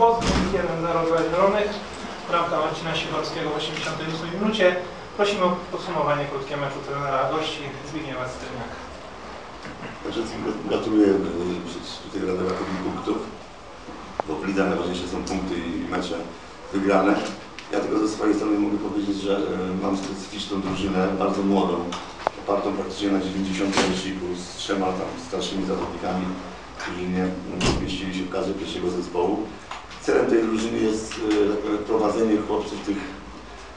Poznań, 1-0 dla Zielonych. Bramka Marcina Sikorskiego w 88 minucie. Prosimy o podsumowanie krótkie meczu trenera gości Zbigniewa Cytryniaka. Przede wszystkim gratuluję y, tutaj radowakowi punktów, bo w lidze najważniejsze są punkty i mecze wygrane. Ja tylko ze swojej strony mogę powiedzieć, że y, mam specyficzną drużynę, bardzo młodą, opartą praktycznie na 90 roczniku, z trzema tam starszymi zawodnikami, którzy nie mieścili się w kadrze pierwszego zespołu. Celem tej drużyny jest powiem, prowadzenie chłopców tych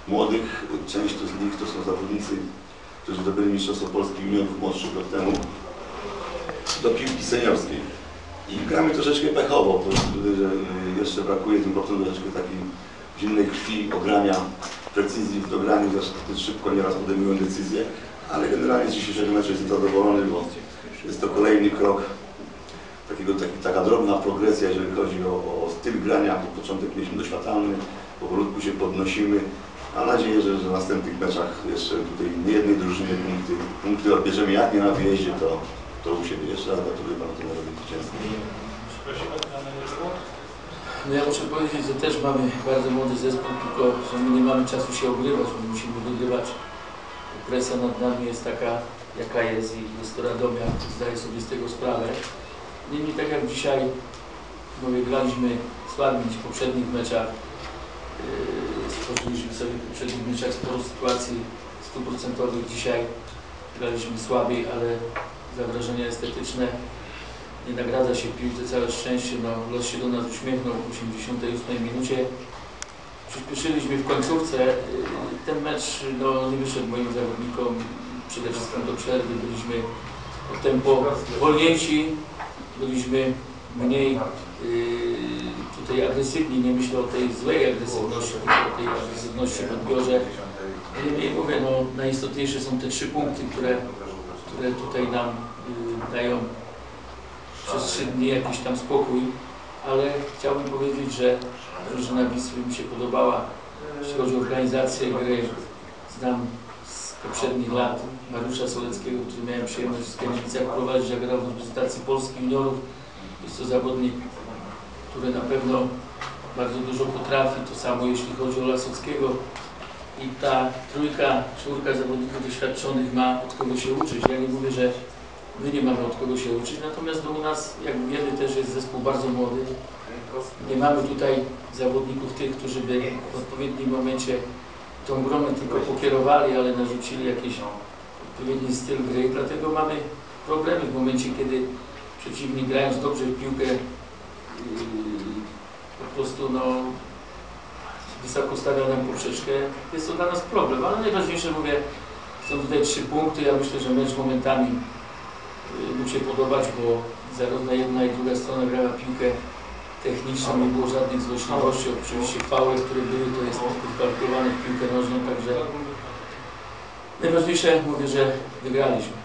młodych, część z nich to są zawodnicy, którzy zdobyli Mistrzostwo Polski juniorów młodszych rok temu, do piłki seniorskiej. I gramy troszeczkę pechowo, to, że y, jeszcze brakuje tym chłopcom troszeczkę takiej zimnej krwi, ogrania, precyzji w dograniu, zbyt szybko nieraz podejmują decyzje, ale generalnie z dzisiejszego meczu jestem zadowolony, bo jest to kolejny krok, takiego, taki, taka drobna progresja, jeżeli chodzi o, o styl grania, bo początek mieliśmy doświadczalny, powolutku się podnosimy, Mam nadzieję, że, że w następnych meczach jeszcze tutaj nie jednej drużynie punkty, punkty odbierzemy, jak nie na wyjeździe, to, to u siebie. Jeszcze raz gratuluję panu trenerowi zwycięstwa. No ja muszę powiedzieć, że też mamy bardzo młody zespół, tylko że my nie mamy czasu się ogrywać, my musimy wygrywać. Presja nad nami jest taka, jaka jest i jest to Radomia, zdaję sobie z tego sprawę. Niemniej tak jak dzisiaj, mówię, graliśmy słabiej niż w poprzednich meczach, Yy, stworzyliśmy sobie w poprzednich meczach sporo sytuacji stuprocentowych. Dzisiaj graliśmy słabiej, ale za wrażenia estetyczne nie nagradza się piłce całe szczęście. No, los się do nas uśmiechnął w 88 minucie. Przyspieszyliśmy w końcówce. Yy, Ten mecz no, nie wyszedł moim zawodnikom przede wszystkim do przerwy. Byliśmy tempo wolniejsi, byliśmy mniej yy, tutaj agresywni, nie myślę o tej złej agresywności, tylko o tej agresywności w odbiorze. Niemniej mówię, no, najistotniejsze są te trzy punkty, które, które tutaj nam y, dają przez trzy dni jakiś tam spokój, ale chciałbym powiedzieć, że drużyna Wisły mi się podobała. Jeśli chodzi o organizację gry, znam poprzednich lat Mariusza Soleckiego, który miałem przyjemność w Skierniewicach prowadzić, a grał w reprezentacji Polski juniorów. Jest to zawodnik który na pewno bardzo dużo potrafi, to samo jeśli chodzi o Lasockiego i ta trójka, czwórka zawodników doświadczonych ma od kogo się uczyć. Ja nie mówię, że my nie mamy od kogo się uczyć, natomiast u nas, jak wiemy, też jest zespół bardzo młody. Nie mamy tutaj zawodników tych, którzy by w odpowiednim momencie tą gromę tylko pokierowali, ale narzucili jakiś odpowiedni styl gry, dlatego mamy problemy w momencie, kiedy przeciwnik grając dobrze w piłkę Yy, po prostu no, wysoko stawia nam poprzeczkę. Jest to dla nas problem, ale najważniejsze mówię, są tutaj trzy punkty. Ja myślę, że mecz momentami yy, mógł się podobać, bo zarówno jedna i druga strona grała piłkę techniczną, nie było żadnych złośliwości. Oczywiście faule, które były, to jest kwalifikowane w piłkę nożną, także najważniejsze mówię, że wygraliśmy.